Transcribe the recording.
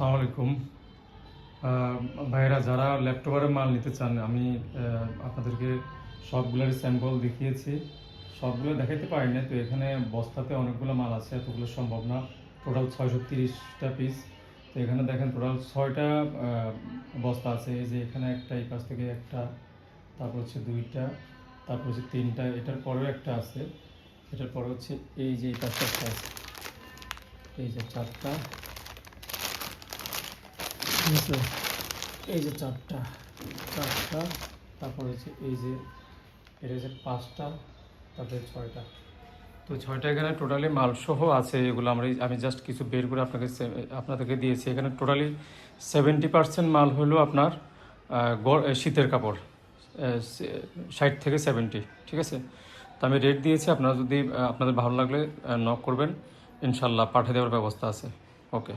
আসসালামু আলাইকুম আহ, ভাইয়েরা যারা ল্যাপটপের মাল নিতে চান আমি আপনাদেরকে সবগুলোর স্যাম্পল দেখিয়েছি। সবগুলো দেখাতে পারি না তো এখানে বস্তাতে অনেকগুলো মাল আছে এতগুলো সম্ভব না। টোটাল ছয়শো তিরিশটা পিস তো এখানে দেখেন টোটাল ছয়টা বস্তা আছে। এই যে এখানে একটা এই পাশ থেকে একটা তারপর হচ্ছে দুইটা তারপর হচ্ছে তিনটা এটার পরেও একটা আছে। এটার পরে হচ্ছে এই যে এই পাশটা আছে। এই যে চারটা। আছে এই যে চারটা চারটা, তারপর হচ্ছে এই যে, এটা হচ্ছে পাঁচটা, তারপরে ছয়টা। তো ছয়টা এখানে টোটালি মালসহ আছে এগুলো আমরা আমি জাস্ট কিছু বের করে আপনাকে আপনাদেরকে দিয়েছি। এখানে টোটালি সেভেন্টি পার্সেন্ট মাল হলো আপনার শীতের কাপড় ষাট থেকে সেভেন্টি ঠিক আছে? তো আমি রেট দিয়েছি, আপনারা যদি আপনাদের ভালো লাগলে নক করবেন, ইনশাল্লাহ পাঠিয়ে দেওয়ার ব্যবস্থা আছে। ওকে